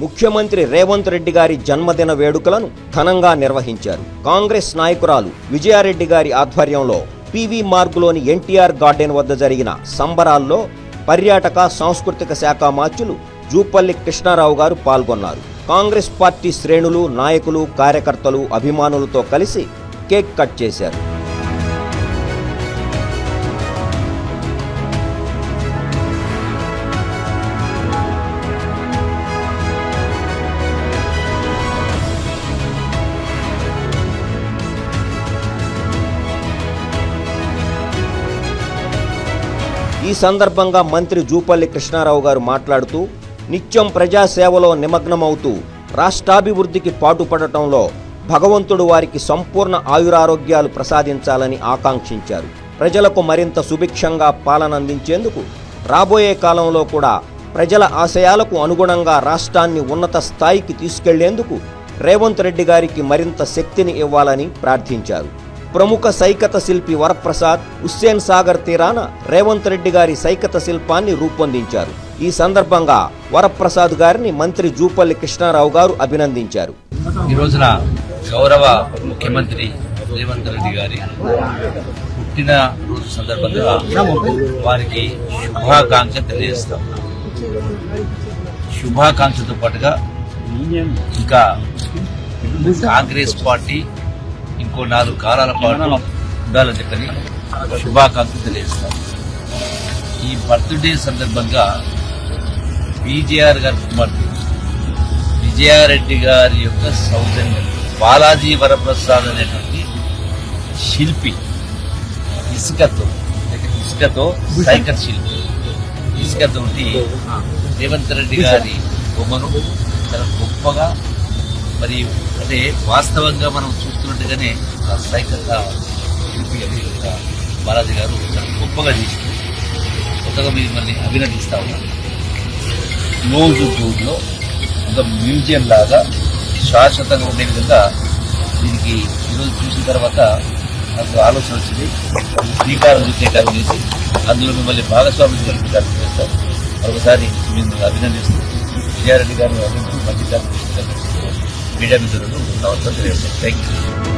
ముఖ్యమంత్రి రేవంత్ రెడ్డి గారి జన్మదిన వేడుకలను ఘనంగా నిర్వహించారు. కాంగ్రెస్ నాయకురాలు విజయారెడ్డి గారి ఆధ్వర్యంలో పివి మార్గులోని ఎన్టీఆర్ గార్డెన్ వద్ద జరిగిన సంబరాల్లో పర్యాటక సాంస్కృతిక శాఖ మార్చులు జూపల్లి కృష్ణారావు గారు పాల్గొన్నారు. కాంగ్రెస్ పార్టీ శ్రేణులు నాయకులు కార్యకర్తలు అభిమానులతో కలిసి కేక్ కట్ చేశారు. ఈ సందర్భంగా మంత్రి జూపల్లి కృష్ణారావు గారు మాట్లాడుతూ నిత్యం ప్రజాసేవలో నిమగ్నమవుతూ రాష్ట్రాభివృద్ధికి పాటుపడటంలో భగవంతుడు వారికి సంపూర్ణ ఆయురారోగ్యాలు ప్రసాదించాలని ఆకాంక్షించారు. ప్రజలకు మరింత సుభిక్షంగా పాలన అందించేందుకు రాబోయే కాలంలో కూడా ప్రజల ఆశయాలకు అనుగుణంగా రాష్ట్రాన్ని ఉన్నత స్థాయికి తీసుకెళ్ళేందుకు రేవంత్ రెడ్డి గారికి మరింత శక్తిని ఇవ్వాలని ప్రార్థించారు. ప్రముఖ సైకత శిల్పి వరప్రసాద్ హుస్సేన్ సాగర్ తీరాన రేవంత్ రెడ్డి గారి సైకత శిల్పాన్ని రూపొందించారు. ఈ సందర్భంగా వరప్రసాద్ గారిని మంత్రి జూపల్లి కృష్ణారావు గారు అభినందించారు. ఈ రోజున గౌరవ ముఖ్యమంత్రి రేవంత్ రెడ్డి గారి పుట్టిన రోజు సందర్భంగా వారికి శుభాకాంక్ష తెలియజేస్తాం. శుభాకాంక్షతో పాటుగా ఇంకా కాంగ్రెస్ పార్టీ ఇంకో నాలుగు కాలాల పాటు ఉండాలని చెప్పని శుభాకాంక్షలు తెలియజేస్తాం ఈ బర్త్డే సందర్భంగా బీజేఆర్ గారి కుమార్తె విజయారెడ్డి గారి యొక్క సౌజన్యం బాలాజీ వరప్రసాద్ అనేటువంటి శిల్పి ఇసుకతో ఇసుకతో సైకల్ శిల్పి ఇసుకతోటి రేవంత్ రెడ్డి గారి బొమ్మను చాలా గొప్పగా మరి అంటే వాస్తవంగా మనం చూస్తున్నట్టుగానే ఆ సైకల్ ఆ బాలాజీ గారు చాలా గొప్పగా చేసింది. కొత్తగా మిమ్మల్ని అభినందిస్తా ఉన్నాను. క్లోజ్లో ఒక మ్యూజియం లాగా శాశ్వతంగా ఉండే విధంగా దీనికి ఈరోజు చూసిన తర్వాత నాకు ఆలోచన వచ్చింది. శ్రీకారం శ్రీకారం చేసి అందులో మిమ్మల్ని భాగస్వామి కల్పించాలని చేస్తాం. మరొకసారి మిమ్మల్ని అభినందిస్తూ విజయారెడ్డి గారిని అభినందిస్తూ మంచి మీడియా bilebilirim. Anlatabilirim. Peki.